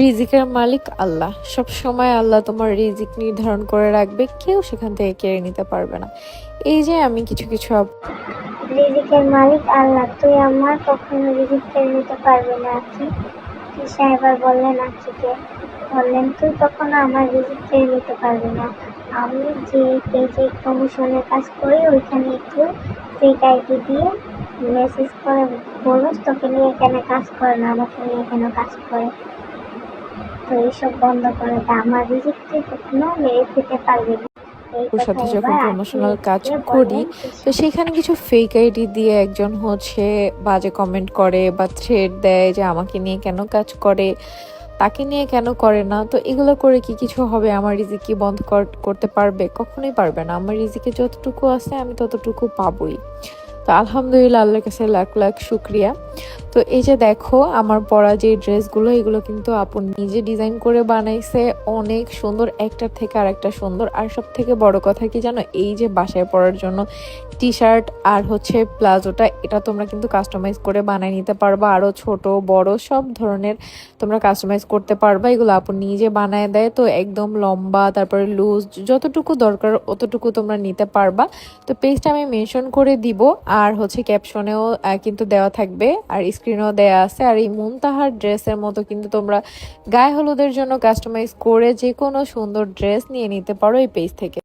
রিজিকের মালিক আল্লাহ। সব সময় আল্লাহ তোমার রিজিক নির্ধারণ করে রাখবে, কেউ সেখান থেকে কেড়ে নিতে পারবে না। এই যে আমি কিছু কিছু রিজিকের মালিক আল্লাহ, তুই আমার কখনো রিজিক কেড়ে নিতে পারবে না ঈশা এবার বললেন আখিকে বললেন, তুই কখনো আমার রিজিক কেড়ে নিতে পারবি না। আমি যে পেজে প্রমোশনের কাজ করি, ওইখানে একটু ফেক আইডি দিয়ে মেসেজ করে বলুস, তোকে নিয়ে এখানে কাজ করে না, আমাকে নিয়ে কেন কাজ করে। তো এইসব বন্ধ করে দে আমার রিজিক তুই কখনো মেরে খেতে পারবি না। ওর সাথে যখন প্রমোশনাল কাজ করি তো সেখানে কিছু ফেক আইডি দিয়ে একজন হচ্ছে বাজে কমেন্ট করে বা থ্রেড দেয় যে আমাকে নিয়ে কেন কাজ করে তাকে নিয়ে কেন করে না? তো এগুলো করে কি কিছু হবে? আমার রিজিক কি বন্ধ করতে পারবে? কখনোই পারবে না। আমার রিজিকে যতটুকু আছে আমি ততটুকু পাবোই। তো আলহামদুলিল্লাহ আল্লাহর কাছে লাখ লাখ শুক্রিয়া। তো এই যে দেখো, আমার পরা যে ড্রেসগুলো, এগুলো কিন্তু আপন নিজে ডিজাইন করে বানাইছে। অনেক সুন্দর, একটার থেকে আরেকটা সুন্দর। আর সব থেকে বড় কথা কি জানো, এই যে বাসায় পরার জন্য টি শার্ট আর হচ্ছে প্লাজোটা, এটা তোমরা কিন্তু কাস্টমাইজ করে বানিয়ে নিতে পারবা। আরও ছোট, বড়, সব ধরনের তোমরা কাস্টমাইজ করতে পারবা। এগুলো আপু নিজে বানায় দেয়, তো একদম লম্বা, তারপরে লুজ যতটুকু দরকার অতটুকু তোমরা নিতে পারবা। তো পেজটা আমি মেনশন করে দিব, আর হচ্ছে ক্যাপশনেও কিন্তু দেওয়া থাকবে। আর স্ক্রিনও দেয়া আছে। আর এই মুমতাহার ড্রেসের মতো কিন্তু তোমরা গায়ে হলুদের জন্য কাস্টমাইজ করে যে কোনো সুন্দর ড্রেস নিয়ে নিতে পারো এই পেজ থেকে।